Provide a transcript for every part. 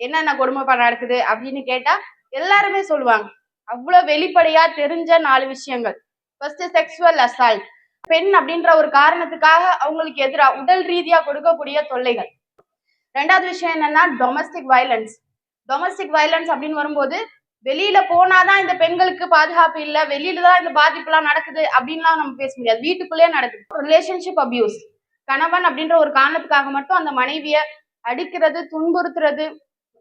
என்னென்ன கொடுமை நடக்குது அப்படின்னு கேட்டா எல்லாருமே சொல்லுவாங்க. அவ்வளவு வெளிப்படையா தெரிஞ்ச நாலு விஷயங்கள். ஃபர்ஸ்ட் செக்ஸுவல் அசால்ட் பெண் அப்படின்ற ஒரு காரணத்துக்காக அவங்களுக்கு எதிராக உடல் ரீதியா கொடுக்கக்கூடிய தொல்லைகள். ரெண்டாவது விஷயம் என்னன்னா டொமஸ்டிக் வயலன்ஸ் டொமஸ்டிக் வயலன்ஸ் அப்படின்னு வரும்போது வெளியில போனாதான் இந்த பெண்களுக்கு பாதுகாப்பு இல்லை வெளியில தான் இந்த பாதிப்புலாம் நடக்குது அப்படின்லாம் நம்ம பேச முடியாது. வீட்டுக்குள்ளேயே நடக்குது. ரிலேஷன்ஷிப் அபியூஸ் கணவன் அப்படின்ற ஒரு காரணத்துக்காக மட்டும் அந்த மனைவிய அடிக்கிறது துன்புறுத்துறது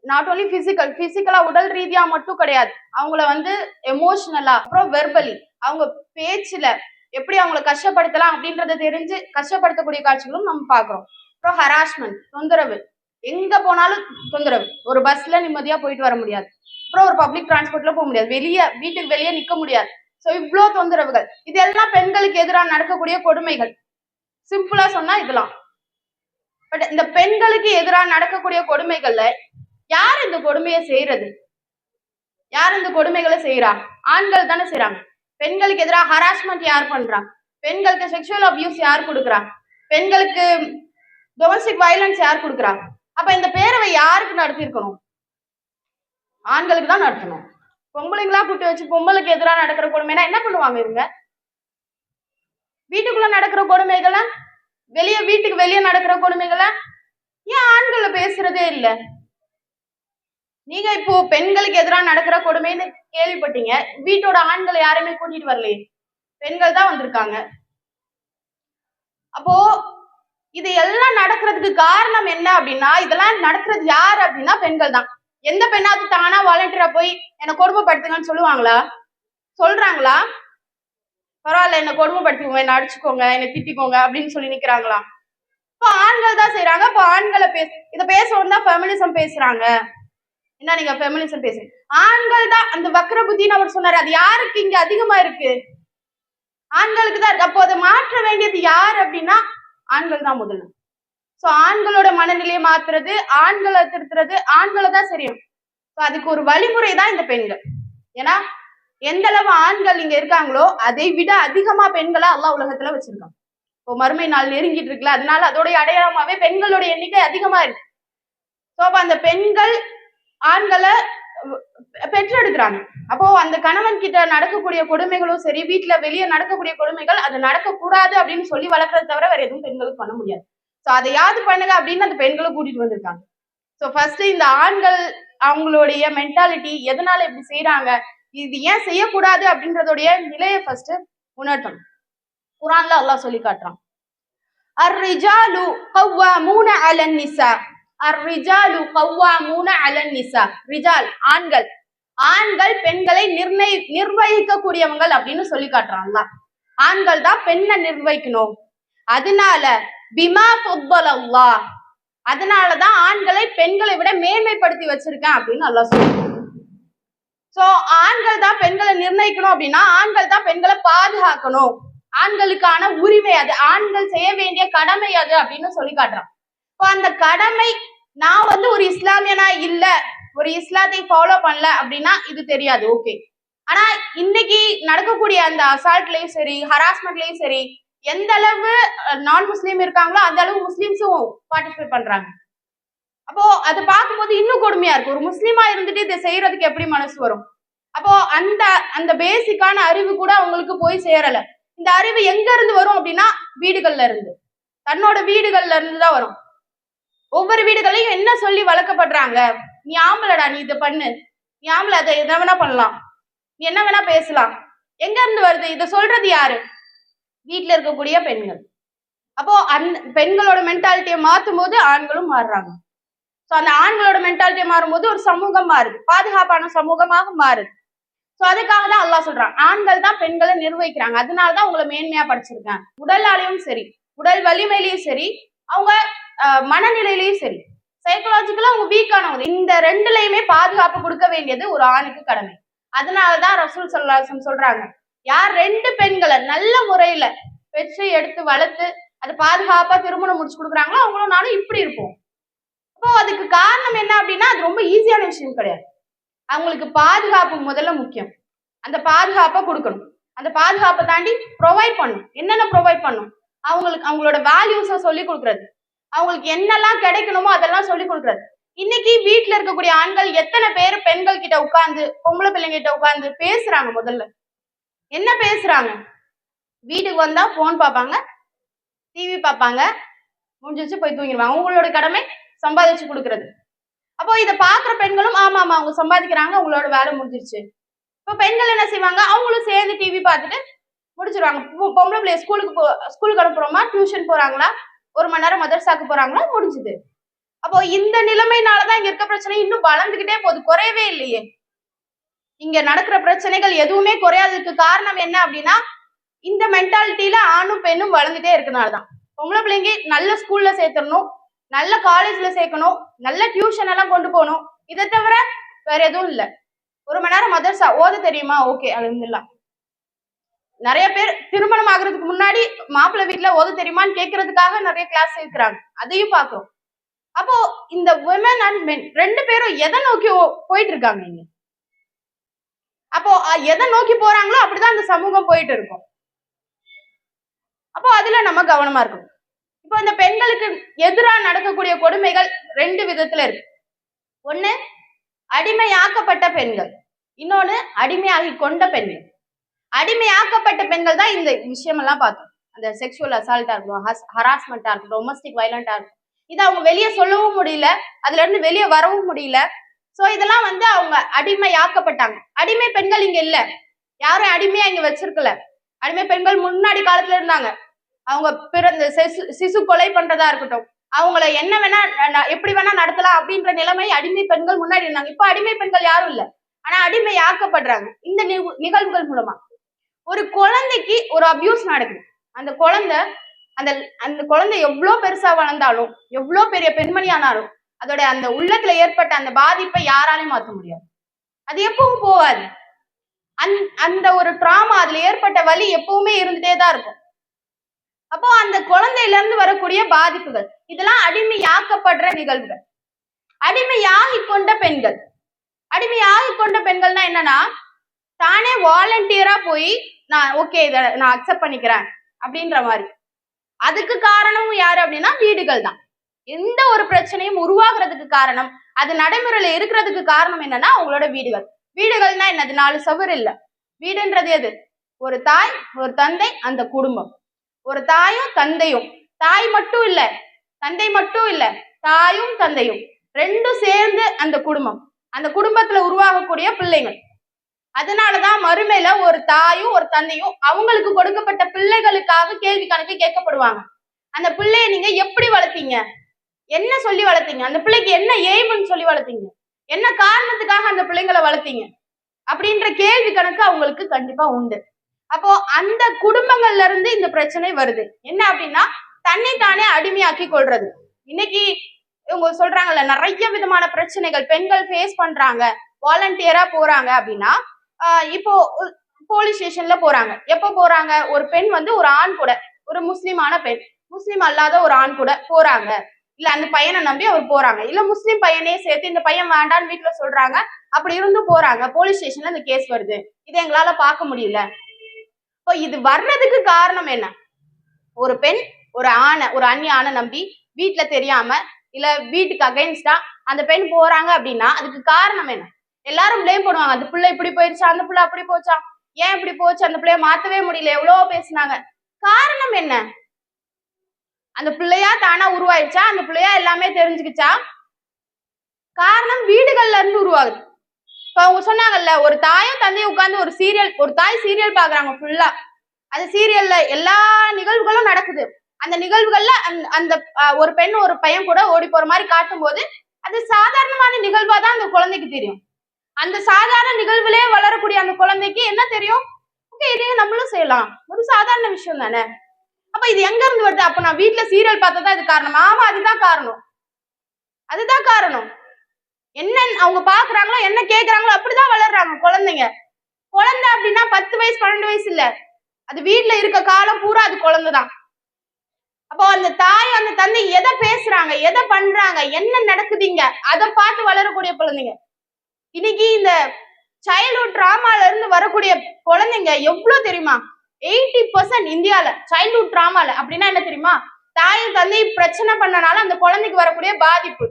நாட் ஓன்லி பிசிக்கல் பிசிக்கலா உடல் ரீதியா மட்டும் கிடையாது. அவங்கள வந்து எமோஷனலா அப்புறம் வெர்பலி அவங்க பேச்சுல எப்படி அவங்கள கஷ்டப்படுத்தலாம் அப்படின்றத தெரிஞ்சு கஷ்டப்படுத்தக்கூடிய காட்சிகளும் நம்ம பாக்குறோம் அப்புறம் ஹராஸ்மெண்ட் தொந்தரவு. எங்க போனாலும் தொந்தரவு. ஒரு பஸ்ல நிம்மதியா போயிட்டு வர முடியாது. அப்புறம் ஒரு பப்ளிக் டிரான்ஸ்போர்ட்ல போக முடியாது. வெளியே வீட்டுக்கு வெளியே நிக்க முடியாது. சோ இவ்ளோ தொந்தரவுகள். இதெல்லாம் பெண்களுக்கு எதிராக நடக்கக்கூடிய கொடுமைகள். சிம்பிளா சொன்னா இதெல்லாம். பட் இந்த பெண்களுக்கு எதிராக நடக்கக்கூடிய கொடுமைகள்ல யார் இந்த கொடுமையை செய்யறது? யார் இந்த கொடுமைகளை செய்யறா? ஆண்கள் தானே செய்யறாங்க. பெண்களுக்கு எதிராக ஹராஸ்மெண்ட் யார் பண்றா? பெண்களுக்கு செக்ஷுவல் அபியூஸ் யார் கொடுக்குறா? பெண்களுக்கு டொமஸ்டிக் வயலன்ஸ் யார் கொடுக்குறா? அப்ப இந்த பேரவை யாருக்கு நடத்திருக்கணும் ஆண்களுக்கு தான் நடத்தணும். பொம்பளைங்களா கூட்டி வச்சு பொம்பளுக்கு எதிராக நடக்கிற கொடுமைனா என்ன பண்ணுவாங்க இவங்க? வீட்டுக்குள்ள நடக்கிற கொடுமைகளை? வெளியே வீட்டுக்கு வெளியே நடக்கிற கொடுமைகளை? ஏன் ஆண்களை பேசுறதே இல்லை? நீங்க இப்போ பெண்களுக்கு எதிராக நடக்கிற கொடுமைன்னு கேள்விப்பட்டீங்க. வீட்டோட ஆண்களை யாருமே கூட்டிட்டு வரலையே. பெண்கள் தான் வந்திருக்காங்க. அப்போ இது எல்லாம் நடக்கிறதுக்கு காரணம் என்ன அப்படின்னா இதெல்லாம் நடக்கிறது யார் அப்படின்னா பெண்கள் தான். எந்த பெண்ணாவது தானா வாலண்டியரா போய் என்னை கொடுமைப்படுத்துங்கன்னு சொல்லுவாங்களா? சொல்றாங்களா? பரவாயில்ல என்ன கொடுமைப்படுத்திக்கோங்க என்ன அடிச்சுக்கோங்க என்ன திட்டிக்கோங்க அப்படின்னு சொல்லி நிக்கிறாங்களா? இப்போ ஆண்கள் தான் செய்யறாங்க இப்போ ஆண்களை பேச இதை பேசவும் தான் ஃபெமினிசம் பேசுறாங்க. என்ன நீங்க ஃபெமினிசம் பேசுறீங்க? ஆண்கள் தான் அந்த வக்ர புத்தின்னு அவர் சொன்னாரு. அது யாருக்கு இங்க அதிகமா இருக்கு? ஆண்களுக்கு தான் இருக்கு. அப்போ அதை மாற்ற வேண்டியது யார் அப்படின்னா ஆண்கள் தான் முதல்ல. சோ ஆண்களோட மனநிலையை மாத்துறது ஆண்களை திருத்துறது ஆண்களை தான் சரியும் ஸோ அதுக்கு ஒரு வழிமுறை தான் இந்த பெண்கள். ஏன்னா எந்த அளவு ஆண்கள் இங்க இருக்காங்களோ அதை விட அதிகமா பெண்களை அல்லாஹ் உலகத்துல வச்சிருக்காங்க. இப்போ மறுமை நாள் நெருங்கிட்டு இருக்குல்ல அதனால அதோடைய அடையாளமாவே பெண்களோட எண்ணிக்கை அதிகமா இருக்கு. சோ அப்ப அந்த பெண்கள் ஆண்களை பெ- பெற்றெடுக்கிறாங்க. அப்போ அந்த கணவன் கிட்ட நடக்கக்கூடிய கொடுமைகளும் சரி வீட்டுல வெளியே நடக்கக்கூடிய கொடுமைகள் அது நடக்கக்கூடாது அப்படின்னு சொல்லி வளர்க்கறது தவிர வேற எதுவும் பெண்களுக்கு பண்ண முடியாது. சோ அதையாவது பண்ணுங்க அப்படின்னு அந்த பெண்களை கூட்டிட்டு வந்திருக்காங்க. ஸோ ஃபர்ஸ்ட் இந்த ஆண்கள் அவங்களுடைய மென்டாலிட்டி எதனால இப்படி செய்யறாங்க இது ஏன் செய்யக்கூடாது அப்படின்றதுடைய நிலையை ஃபர்ஸ்ட் உணர்த்தணும். குரான்ல அல்லாஹ் சொல்லி காட்டுறான். அர்ரிஜாலு மூணு அலன் நிசா அர்ரிஜாலு கவ்வாமூன அலன் நிசா. ரிஜால் ஆண்கள். ஆண்கள் பெண்களை நிர்ணய நிர்வகிக்க கூடியவங்கள் அப்படின்னு சொல்லி காட்டுறாங்களா? ஆண்கள் தான் பெண்ணை நிர்வகிக்கணும். அதனால பிமா ஃபுத்தல் அதனாலதான் ஆண்களை பெண்களை விட மேன்மைப்படுத்தி வச்சிருக்கேன் அப்படின்னு நல்லா சொல்லுவோம் சோ ஆண்கள் தான் பெண்களை நிர்ணயிக்கணும் அப்படின்னா ஆண்கள் தான் பெண்களை பாதுகாக்கணும். ஆண்களுக்கான உரிமை அது. ஆண்கள் செய்ய வேண்டிய கடமை அது அப்படின்னு சொல்லி காட்டுறான் இப்போ அந்த கடமை நான் வந்து ஒரு இஸ்லாமியனா இல்ல ஒரு இஸ்லாத்தை ஃபாலோ பண்ணல அப்படின்னா இது தெரியாது ஓகே ஆனா இன்னைக்கு நடக்கக்கூடிய அந்த அசால்ட்லயும் சரி ஹராஸ்மெண்ட்லயும் சரி எந்த அளவு நான் முஸ்லீம் இருக்காங்களோ அந்த அளவு முஸ்லீம்ஸும் பார்ட்டிசிபேட் பண்றாங்க. அப்போ அதை பார்க்கும்போது இன்னும் கொடுமையா இருக்கு. ஒரு முஸ்லீமா இருந்துட்டு இதை செய்யறதுக்கு எப்படி மனசு வரும்? அப்போ அந்த அந்த பேசிக்கான அறிவு கூட அவங்களுக்கு போய் சேரல. இந்த அறிவு எங்க இருந்து வரும் அப்படின்னா வீடுகள்ல இருந்து. தன்னோட வீடுகள்ல இருந்து தான் வரும். ஒவ்வொரு வீடுகளையும் என்ன சொல்லி வளர்க்கப்படுறாங்க? நீ ஆம்பளடா நீ இதை பண்ணு. நீ ஆம்பளை அதை என்ன வேணா பண்ணலாம். நீ என்ன வேணா பேசலாம். எங்க இருந்து வருது? இதை சொல்றது யாரு? வீட்ல இருக்கக்கூடிய பெண்கள். அப்போ அந்த பெண்களோட மென்டாலிட்டியை மாத்தும் போது ஆண்களும் மாறுறாங்க. சோ அந்த ஆண்களோட மென்டாலிட்டியை மாறும்போது ஒரு சமூகம் மாறுது. பாதுகாப்பான சமூகமாக மாறுது. ஸோ அதுக்காக தான் அல்லாஹ் சொல்றான். ஆண்கள் தான் பெண்களை நிர்வகிக்கிறாங்க. அதனால தான் உங்களை மேன்மையா படிச்சிருக்காங்க. உடலாலையும் சரி. உடல் வலிமையிலையும் சரி. அவங்க மனநிலையிலையும் சரி சைக்கலாஜிக்கலா அவங்க வீக்கானவங்க இந்த ரெண்டுலயுமே பாதுகாப்பு கொடுக்க வேண்டியது ஒரு ஆணுக்கு கடமை. அதனாலதான் ரசூல் சொல்லாசம் சொல்றாங்க. யார் ரெண்டு பெண்களை நல்ல முறையில பெற்று எடுத்து வளர்த்து அது பாதுகாப்பா திருமணம் முடிச்சு கொடுக்குறாங்களோ அவங்களும் நானும் இப்படி இருப்போம். அப்போ அதுக்கு காரணம் என்ன அப்படின்னா அது ரொம்ப ஈஸியான விஷயம் கிடையாது. அவங்களுக்கு பாதுகாப்பு முதல்ல முக்கியம். அந்த பாதுகாப்பை கொடுக்கணும். அந்த பாதுகாப்பை தாண்டி ப்ரொவைட் பண்ணணும். என்னென்ன ப்ரொவைட் பண்ணணும்? அவங்களுக்கு அவங்களோட வேல்யூஸை சொல்லி கொடுக்குறது. அவங்களுக்கு என்னெல்லாம் கிடைக்கணுமோ அதெல்லாம் சொல்லி கொடுக்குறது. இன்னைக்கு வீட்டுல இருக்கக்கூடிய ஆண்கள் எத்தனை பேர் பெண்கள் கிட்ட உட்கார்ந்து பொம்பளை பிள்ளைங்க கிட்ட உட்கார்ந்து பேசுறாங்க முதல்ல? என்ன பேசுறாங்க? வீட்டுக்கு வந்தா போன் பார்ப்பாங்க டிவி பார்ப்பாங்க முடிஞ்சிச்சு போய் தூங்கிடுவாங்க. அவங்களோட கடமை சம்பாதிச்சு கொடுக்கறது. அப்போ இதை பாக்குற பெண்களும் ஆமா ஆமா அவங்க சம்பாதிக்கிறாங்க அவங்களோட வேலை முடிஞ்சிருச்சு. இப்போ பெண்கள் என்ன செய்வாங்க? அவங்களும் சேர்ந்து டிவி பார்த்துட்டு முடிச்சிருவாங்க. பொம்பளை பிள்ளைய ஸ்கூலுக்கு போ ஸ்கூலுக்கு அனுப்புறோமா? டியூஷன் போறாங்களா? ஒரு மணி நேரம் மதரசாக்கு போறாங்களா முடிஞ்சுது. அப்போ இந்த நிலைமையினாலதான் இங்க இருக்க பிரச்சனை இன்னும் வளர்ந்துகிட்டே போகுது. குறையவே இல்லையே. இங்க நடக்கிற பிரச்சனைகள் எதுவுமே குறையாததுக்கு காரணம் என்ன அப்படின்னா இந்த மென்டாலிட்டியில ஆணும் பெண்ணும் வளர்ந்துட்டே இருக்கனாலதான். பொம்பளை பிள்ளைங்க நல்ல ஸ்கூல்ல சேர்த்துடணும் நல்ல காலேஜ்ல சேர்க்கணும் நல்ல டியூஷன் எல்லாம் கொண்டு போகணும். இதை தவிர வேற எதுவும் இல்லை. ஒரு மணி நேரம் மதர்சா ஓத தெரியுமா? ஓகே அழுந்துடலாம். நிறைய பேர் திருமணம் ஆகுறதுக்கு முன்னாடி மாப்பிள்ளை வீட்டுல ஓத தெரியுமான்னு கேட்கறதுக்காக நிறைய கிளாஸ் இருக்கிறாங்க அதையும் பாக்குறோம் அப்போ இந்த உமன் அண்ட் மென் ரெண்டு பேரும் எதை நோக்கி போயிட்டு இருக்காங்க இங்க? அப்போ எதை நோக்கி போறாங்களோ அப்படிதான் அந்த சமூகம் போயிட்டு இருக்கும். அப்போ அதுல நம்ம கவனமா இருக்கும் இப்போ இந்த பெண்களுக்கு எதிரா நடக்கக்கூடிய கொடுமைகள் ரெண்டு விதத்துல இருக்கு. ஒண்ணு அடிமையாக்கப்பட்ட பெண்கள். இன்னொன்னு அடிமையாகி கொண்ட பெண்கள். அடிமையாக்கப்பட்ட பெண்கள் தான் இந்த விஷயமெல்லாம் பார்த்தோம். அந்த செக்ஷுவல் அசால்ட்டா இருக்கட்டும் ஹராஸ்மெண்டா இருக்கட்டும் டொமஸ்டிக் வயலண்டா இருக்கட்டும். இதை அவங்க வெளியே சொல்லவும் முடியல அதுல இருந்து வெளியே வரவும் முடியல. சோ இதெல்லாம் வந்து அவங்க அடிமையாக்கப்பட்டாங்க. அடிமை பெண்கள் இங்க இல்ல. யாரும் அடிமையா இங்க வச்சிருக்கல. அடிமை பெண்கள் முன்னாடி காலத்துல இருந்தாங்க. அவங்க பிறந்த சிசு- சிசு கொலை பண்றதா இருக்கட்டும். அவங்கள என்ன வேணா எப்படி வேணா நடத்தலாம் அப்படின்ற நிலைமை அடிமை பெண்கள் முன்னாடி இருந்தாங்க. இப்ப அடிமை பெண்கள் யாரும் இல்ல. ஆனா அடிமையாக்கப்படுறாங்க. இந்த நிகழ்வுகள் மூலமா. ஒரு குழந்தைக்கு ஒரு அபியூஸ் நடக்குது. அந்த குழந்தை அந்த அந்த குழந்தை எவ்வளவு பெருசா வளர்ந்தாலும் எவ்வளவு பெரிய பெண்மணி ஆனாலும் அதோட அந்த உள்ளத்துல ஏற்பட்ட அந்த பாதிப்பை யாராலையும் மாற்ற முடியாது. அது எப்பவும் போகாது. அந் அந்த ஒரு ட்ராமா அதுல ஏற்பட்ட வலி எப்பவுமே இருந்துட்டே தான் இருக்கும். அப்போ அந்த குழந்தையில இருந்து வரக்கூடிய பாதிப்புகள் இதெல்லாம் அடிமையாக்கப்படுற நிகழ்வுகள். அடிமையாகி கொண்ட பெண்கள். அடிமையாகி கொண்ட பெண்கள்னா என்னன்னா தானே வாலண்டியரா போய் நான் ஓகே இதை நான் அக்செப்ட் பண்ணிக்கிறேன் அப்படின்ற மாதிரி. அதுக்கு காரணமும் யாரு அப்படின்னா வீடுகள் தான். எந்த ஒரு பிரச்சனையும் உருவாகிறதுக்கு காரணம் அது நடைமுறையில இருக்கிறதுக்கு காரணம் என்னன்னா அவங்களோட வீடுகள். வீடுகள்னா என்னது? நாலு சவர் இல்ல. வீடுன்றது எது? ஒரு தாய் ஒரு தந்தை அந்த குடும்பம். ஒரு தாயும் தந்தையும். தாய் மட்டும் இல்ல. தந்தை மட்டும் இல்ல. தாயும் தந்தையும். ரெண்டும் சேர்ந்து அந்த குடும்பம். அந்த குடும்பத்துல உருவாகக்கூடிய பிள்ளைகள். அதனாலதான் மறுமையில ஒரு தாயும் ஒரு தந்தையும் அவங்களுக்கு கொடுக்கப்பட்ட பிள்ளைகளுக்காக கேள்வி கணக்கு கேட்கப்படுவாங்க. அந்த பிள்ளைய நீங்க எப்படி வளர்த்தீங்க? என்ன சொல்லி வளர்த்தீங்க? அந்த பிள்ளைக்கு என்ன எய்ம்னு சொல்லி வளர்த்தீங்க? என்ன காரணத்துக்காக அந்த பிள்ளைங்களை வளர்த்தீங்க? அப்படின்ற கேள்வி கணக்கு அவங்களுக்கு கண்டிப்பா உண்டு. அப்போ அந்த குடும்பங்கள்ல இருந்து இந்த பிரச்சனை வருது. என்ன அப்படின்னா தன்னை தானே அடிமையாக்கி கொள்றது. இன்னைக்கு இவங்க சொல்றாங்கல்ல நிறைய விதமான பிரச்சனைகள் பெண்கள் ஃபேஸ் பண்றாங்க. வாலண்டியரா போறாங்க அப்படின்னா இப்போ போலீஸ் ஸ்டேஷன்ல போறாங்க. எப்போ போறாங்க? ஒரு பெண் வந்து ஒரு ஆண் கூட ஒரு முஸ்லீமான பெண். முஸ்லீம் அல்லாத ஒரு ஆண் கூட போறாங்க. இல்ல அந்த பையனை நம்பி அவர் போறாங்க. இல்ல முஸ்லீம் பையனே சேர்த்து இந்த பையன் வேண்டான்னு வீட்டுல சொல்றாங்க. அப்படி இருந்து போறாங்க. போலீஸ் ஸ்டேஷன்ல இந்த கேஸ் வருது. இதை எங்களால பார்க்க முடியல. இப்போ இது வர்றதுக்கு காரணம் என்ன? ஒரு பெண் ஒரு ஆணை ஒரு அந்நிய ஆணை நம்பி வீட்டுல தெரியாம இல்ல வீட்டுக்கு அகைன்ஸ்டா அந்த பெண் போறாங்க அப்படின்னா அதுக்கு காரணம் என்ன? எல்லாரும் பிளேம் பண்ணுவாங்க அந்த பிள்ளை இப்படி போயிடுச்சா அந்த பிள்ளை அப்படி போச்சா? ஏன் இப்படி போச்சு? அந்த பிள்ளைய மாத்தவே முடியல. எவ்வளவோ பேசுனாங்க. காரணம் என்ன? அந்த பிள்ளையா தானா உருவாயிடுச்சா? அந்த பிள்ளையா எல்லாமே தெரிஞ்சுக்கிச்சா? காரணம் வீடுகள்ல இருந்து உருவாகுது. இப்ப அவங்க சொன்னாங்கல்ல ஒரு தாயும் தந்தையும் உட்கார்ந்து ஒரு சீரியல் ஒரு தாய் சீரியல் பாக்குறாங்க ஃபுல்லா அந்த சீரியல்ல எல்லா நிகழ்வுகளும் நடக்குது. அந்த நிகழ்வுகள்ல அந்த- அந்த ஒரு பெண் ஒரு பையன் கூட ஓடி போற மாதிரி காட்டும் போது அது சாதாரணமான நிகழ்வா தான் அந்த குழந்தைக்கு தெரியும். அந்த சாதாரண நிகழ்வுலயே வளரக்கூடிய அந்த குழந்தைக்கு என்ன தெரியும்? ஓகே இதையும் நம்மளும் செய்யலாம். ஒரு சாதாரண விஷயம் தானே? அப்ப இது எங்க இருந்து வருது? அப்ப நான் வீட்டுல சீரியல் பார்த்ததா இது காரணம்? ஆமா அதுதான் காரணம். அதுதான் காரணம். என்ன அவங்க பாக்குறாங்களோ என்ன கேக்குறாங்களோ அப்படிதான் வளர்றாங்க குழந்தைங்க. குழந்தை அப்படின்னா பத்து வயசு பன்னெண்டு வயசு இல்ல. அது வீட்டுல இருக்க காலம் பூரா அது குழந்தைதான். அப்போ அந்த தாய் அந்த தந்தை எதை பேசுறாங்க? எதை பண்றாங்க? என்ன நடக்குதுங்க? அதை பார்த்து வளரக்கூடிய குழந்தைங்க. இன்னைக்கு இந்த சைல்ட்ஹுட் டிராமால இருந்து வரக்கூடிய குழந்தைங்க எவ்வளவு தெரியுமா? எயிட்டி பர்சன்ட் இந்தியால சைல்ட்ஹுட் டிராமால அப்படின்னா என்ன தெரியுமா? தாயும் தந்தையும் பிரச்சனை பண்ணனால அந்த குழந்தைக்கு வரக்கூடிய பாதிப்பு.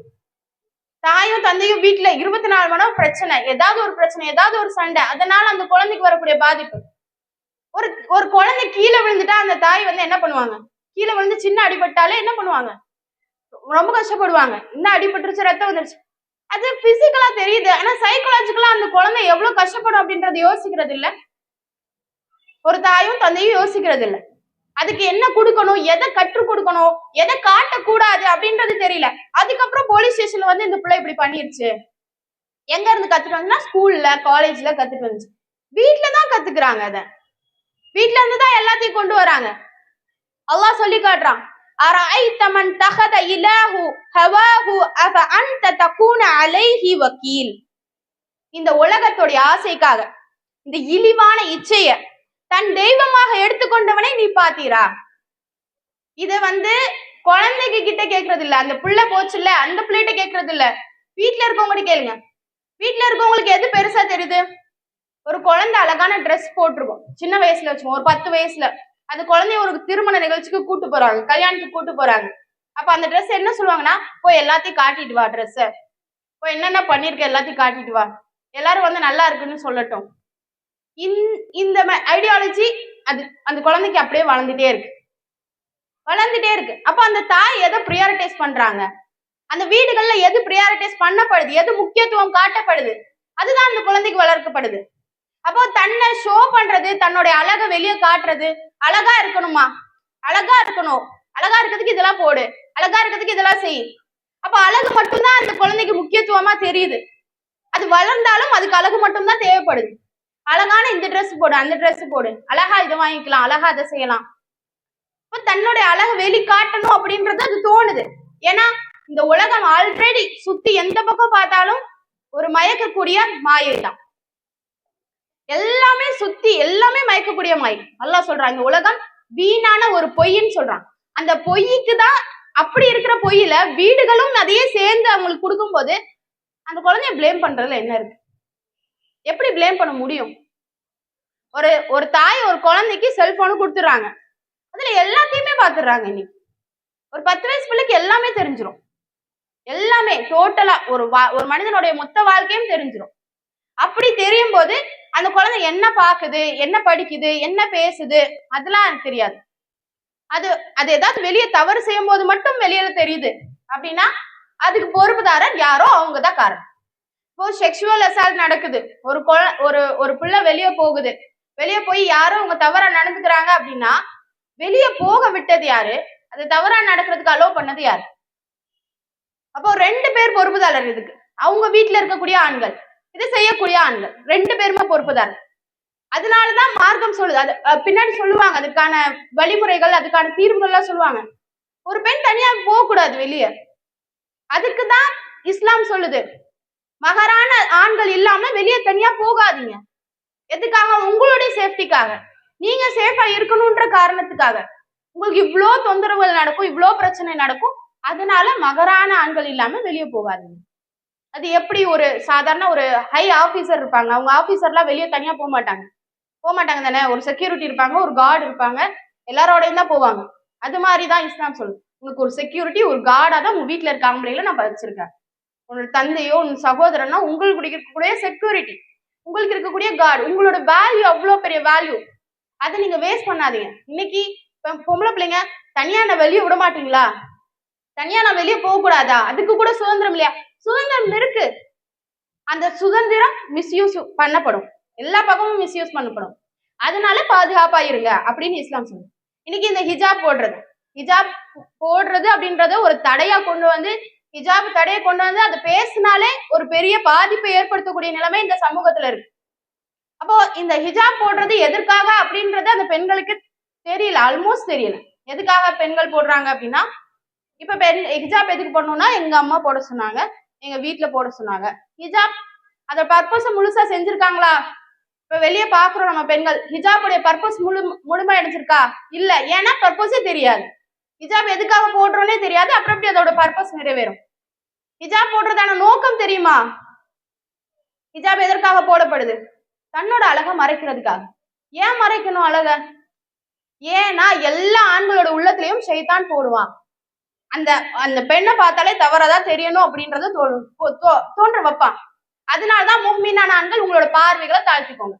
தாயும் தந்தையும் வீட்டுல இருபத்தி நாலு மணி நேரம் பிரச்சனை. ஏதாவது ஒரு பிரச்சனை ஏதாவது ஒரு சண்டை. அதனால அந்த குழந்தைக்கு வரக்கூடிய பாதிப்பு. ஒரு ஒரு குழந்தை கீழே விழுந்துட்டா அந்த தாய் வந்து என்ன பண்ணுவாங்க? கீழே விழுந்து சின்ன அடிபட்டாலே என்ன பண்ணுவாங்க? ரொம்ப கஷ்டப்படுவாங்க. இன்னும் அடிபட்டுருச்சு ரத்தம் வந்துருச்சு. அது பிசிக்கலா தெரியுது. ஆனா சைக்கலாஜிக்கலா அந்த குழந்தை எவ்வளவு கஷ்டப்படும் அப்படின்றத யோசிக்கிறது இல்ல ஒரு தாயும் தந்தையும் யோசிக்கிறது இல்ல அதுக்கு என்ன கொடுக்கணும் எதை கற்றுக் கொடுக்கணும் எதை காட்டக்கூடாது அப்படின்றது தெரியல. அதுக்கப்புறம் போலீஸ் ஸ்டேஷன்ல வந்து இந்த பிள்ளை இப்படி பண்ணிருச்சு. எங்க இருந்து கத்துட்டு வந்துன்னா ஸ்கூல்ல காலேஜ்ல கத்துட்டு வந்துச்சு. வீட்டுல தான் கத்துக்கிறாங்க அத. வீட்ல இருந்து தான் எல்லாத்தையும் கொண்டு வராங்க. அல்லாஹ் சொல்லி காட்டுறான். أرأيت من اتخذ إله هواه أفأنت تكون عليه وكيل இந்த உலகத்துடைய ஆசைக்காக இந்த இழிவான இச்சைய தன் தெய்வமாக எடுத்துக்கொண்டவனை நீ பாத்தீரா இத வந்து குழந்தைங்க கிட்ட கேக்குறது இல்ல அந்த புள்ள போச்சுல்ல அந்த பிள்ளைகிட்ட கேக்குறது இல்ல வீட்ல இருக்கவங்ககிட்ட கேளுங்க வீட்ல இருக்கவங்களுக்கு எது பெருசா தெரியுது ஒரு குழந்தை அழகான ட்ரெஸ் போட்டிருக்கும் சின்ன வயசுல வச்சுக்கோங்க ஒரு பத்து வயசுல அந்த குழந்தைய ஒரு திருமண நிகழ்ச்சிக்கு கூட்டு போறாங்க கல்யாணத்துக்கு கூட்டு போறாங்க. அப்ப அந்த ட்ரெஸ் என்ன சொல்லுவாங்கன்னா போய் எல்லாத்தையும் காட்டிட்டு வா ட்ரெஸ்ஸ போய் என்னென்ன பண்ணிருக்க எல்லாத்தையும் காட்டிட்டு வா. எல்லாரும் வந்து நல்லா இருக்குன்னு சொல்லட்டும். இந்- இந்த ஐடியாலஜி அது அந்த குழந்தைக்கு அப்படியே வளர்ந்துட்டே இருக்கு. வளர்ந்துட்டே இருக்கு. அப்ப அந்த தாய் எதை ப்ரியாரிட்டைஸ் பண்றாங்க? அந்த வீடுகள்ல எது ப்ரியாரிட்டைஸ் பண்ணப்படுது? எது முக்கியத்துவம் காட்டப்படுது? அதுதான் அந்த குழந்தைக்கு வளர்க்கப்படுது. அப்போ தன்னை ஷோ பண்றது தன்னுடைய அழகை வெளியே காட்டுறது அழகா இருக்கணுமா அழகா இருக்கணும். அழகா இருக்கிறதுக்கு இதெல்லாம் போடு. அழகா இருக்கிறதுக்கு இதெல்லாம் செய். அப்ப அழகு மட்டும்தான் அந்த குழந்தைக்கு முக்கியத்துவமா தெரியுது. அது வளர்ந்தாலும் அதுக்கு அழகு மட்டும்தான் தேவைப்படுது. அழகான இந்த ட்ரெஸ் போடு அந்த ட்ரெஸ் போடு. அழகா இதை வாங்கிக்கலாம் அழகா அதை செய்யலாம். இப்ப தன்னுடைய அழகை வெளிக்காட்டணும் அப்படின்றது அது தோணுது. ஏன்னா இந்த உலகம் ஆல்ரெடி சுத்தி எந்த பக்கம் பார்த்தாலும் ஒரு மயக்கக்கூடிய மாயை தான் எல்லாமே சுத்தி எல்லாமே மயக்கக்கூடிய மாயை நல்லா சொல்றான் இந்த உலகம் வீணான ஒரு பொய்ன்னு சொல்றான் அந்த பொய்க்கு தான் அப்படி இருக்கிற பொய்யில வீடுகளும் அதையே சேர்ந்து அவங்களுக்கு கொடுக்கும்போது அந்த குழந்தைய ப்ளேம் பண்றதுல என்ன இருக்கு? எப்படி ப்ளேம் பண்ண முடியும்? ஒரு ஒரு தாய் ஒரு குழந்தைக்கு செல்போனு கொடுத்துறாங்க அதுல எல்லாத்தையுமே பாத்துடுறாங்க இன்னைக்கு. ஒரு பத்து வயசு பிள்ளைக்கு எல்லாமே தெரிஞ்சிடும் எல்லாமே டோட்டலா ஒரு வா- ஒரு மனிதனுடைய மொத்த வாழ்க்கையும் தெரிஞ்சிடும் அப்படி தெரியும் போது அந்த குழந்தை என்ன பாக்குது என்ன படிக்குது என்ன பேசுது அதெல்லாம் எனக்கு தெரியாது. அது அது ஏதாவது வெளியே தவறு செய்யும் போது மட்டும் வெளியில தெரியுது. அப்படின்னா அதுக்கு பொறுப்புதாரர் யாரோ அவங்க தான் காரணம். இப்போ செக்ஷுவல் அசால்ட் நடக்குது. ஒரு குழ ஒரு ஒரு பிள்ளை வெளியே போகுது. வெளியே போய் யாரும் அவங்க தவறா நடந்துக்கிறாங்க அப்படின்னா வெளியே போக விட்டது யாரு? அது தவறா நடக்கிறதுக்கு அலோவ் பண்ணது யாரு? அப்போ ரெண்டு பேர் பொறுப்புதாரர் இதுக்கு. அவங்க வீட்டுல இருக்கக்கூடிய ஆண்கள். இதை செய்யக்கூடிய ஆண்கள். ரெண்டு பேருமே பொறுப்புதாரர் அதனாலதான் மார்க்கம் சொல்லுது. அது பின்னாடி சொல்லுவாங்க. அதுக்கான வழிமுறைகள் அதுக்கான தீர்வுகள்லாம் சொல்லுவாங்க. ஒரு பெண் தனியா போக கூடாது வெளியே. அதுக்கு தான் இஸ்லாம் சொல்லுது. மகரான ஆண்கள் இல்லாம வெளியே தனியா போகாதீங்க. எதுக்காக? உங்களுடைய சேஃப்டிக்காக. நீங்க சேஃபா இருக்கணும்ன்ற காரணத்துக்காக. உங்களுக்கு இவ்வளோ தொந்தரவுகள் நடக்கும் இவ்ளோ பிரச்சனை நடக்கும். அதனால மகரான ஆண்கள் இல்லாம வெளியே போகாதீங்க. அது எப்படி ஒரு சாதாரண ஒரு ஹை ஆஃபீஸர் இருப்பாங்க? அவங்க ஆஃபீஸர்லாம் வெளியே தனியாக போக மாட்டாங்க. போக மாட்டாங்க தானே? ஒரு செக்யூரிட்டி இருப்பாங்க ஒரு கார்டு இருப்பாங்க. எல்லாரோடையும் தான் போவாங்க. அது மாதிரி தான் இஸ்லாம் சொல்லு உங்களுக்கு ஒரு செக்யூரிட்டி ஒரு கார்டாக தான் உங்க வீட்டில் இருக்க ஆம்பளைகளை நான் வச்சிருக்கேன். உன்னோட தந்தையோ உன் சகோதரனோ உங்களுக்கு இருக்கக்கூடிய செக்யூரிட்டி உங்களுக்கு இருக்கக்கூடிய கார்டு உங்களோட வேல்யூ அவ்வளோ பெரிய வேல்யூ அதை நீங்க வேஸ்ட் பண்ணாதீங்க. இன்னைக்கு பொம்பளை பிள்ளைங்க தனியா நான் வெளியே விட மாட்டீங்களா? தனியா நான் வெளியே போக கூடாதா அதுக்கு கூட சுதந்திரம் இல்லையா? சுதந்திரம் இருக்கு. அந்த சுதந்திரம் மிஸ்யூஸ் பண்ணப்படும். எல்லா பக்கமும் மிஸ்யூஸ் பண்ணப்படும். அதனால பாதுகாப்பா இருங்க அப்படின்னு இஸ்லாம் சொல்லுங்க இன்னைக்கு இந்த ஹிஜாப் போடுறது. ஹிஜாப் போடுறது அப்படின்றத ஒரு தடையா கொண்டு வந்து ஹிஜாப் தடையை கொண்டு வந்து அதை பேசினாலே ஒரு பெரிய பாதிப்பை ஏற்படுத்தக்கூடிய நிலைமை இந்த சமூகத்துல இருக்கு. அப்போ இந்த ஹிஜாப் போடுறது எதற்காக அப்படின்றது அந்த பெண்களுக்கு தெரியல. ஆல்மோஸ்ட் தெரியல. எதுக்காக பெண்கள் போடுறாங்க அப்படின்னா இப்ப பெண் ஹிஜாப் எதுக்கு போடணும்னா எங்க அம்மா போட சொன்னாங்க. எங்க வீட்டுல போட சொன்னாங்க. ஹிஜாப் அத பர்பஸ் முழுசா செஞ்சிருக்காங்களா? இப்ப வெளியே பாக்குறோம் நம்ம பெண்கள். ஹிஜாபுடைய பர்பஸ் முழு முழுமை அடைஞ்சிருக்கா? இல்ல. ஏன்னா பர்பஸே தெரியாது. ஹிஜாப் எதுக்காக போடுறோன்னே தெரியாது. அப்புறம் எப்படி அதோட பர்பஸ் நிறைவேறும்? ஹிஜாப் போடுறதான நோக்கம் தெரியுமா? ஹிஜாப் எதற்காக போடப்படுது? தன்னோட அழகை மறைக்கிறதுக்காக. ஏன் மறைக்கணும் அழக? ஏன்னா எல்லா ஆண்களோட உள்ளத்திலையும் ஷைத்தான் போடுவான். அந்த அந்த பெண்ணை பார்த்தாலே தவறதா தெரியணும் அப்படின்றத தோன்ற வைப்பான். அதனாலதான் முஹ்மீனான ஆண்கள் உங்களோட பார்வைகளை தாழ்த்திக்கோங்க.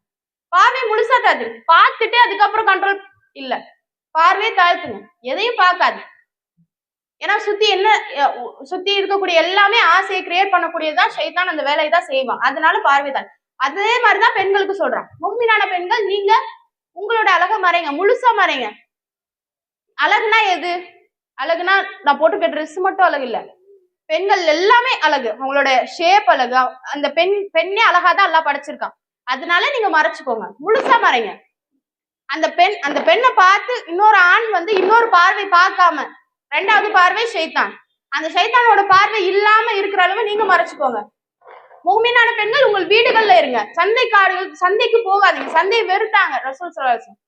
பார்வை முழுசா தாழ்த்து. பார்த்துட்டு அதுக்கப்புறம் கண்ட்ரோல் இல்ல. பார்வையை தாழ்த்துங்க. எதையும் பார்க்காது. ஏன்னா சுத்தி என்ன சுத்தி இருக்கக்கூடிய எல்லாமே ஆசையை கிரியேட் பண்ணக்கூடியதுதான் ஷைத்தான் அந்த வேலையை தான் செய்வான். அதனால பார்வை தான் அதே மாதிரிதான் பெண்களுக்கு சொல்றான். முஹ்மினான பெண்கள் நீங்க உங்களோட அழகை மறைங்க. முழுசா மறைங்க. அழகுனா எது? அழகுனா நான் போட்டுக்க ட்ரெஸ் மட்டும் அழகு இல்ல. பெண்கள் எல்லாமே அழகு. அவங்களோட ஷேப் அழகு அந்த பெண் பெண்ணே அழகாதான் எல்லாம் படைச்சிருக்கான். அதனால நீங்க மறைச்சுக்கோங்க. முழுசா மறைங்க. அந்த பெண் அந்த பெண்ணை பார்த்து இன்னொரு ஆண் வந்து இன்னொரு பார்வை பார்க்காம ரெண்டாவது பார்வை சைத்தான் அந்த சைத்தானோட பார்வை இல்லாம இருக்கிற அளவு நீங்க மறைச்சுக்கோங்க. மூமினான பெண்கள் உங்கள் வீடுகள்ல இருங்க. சந்தை காடுகள் சந்தைக்கு போகாதீங்க. சந்தையை வெறுத்தாங்க ரசூல் சலாசம்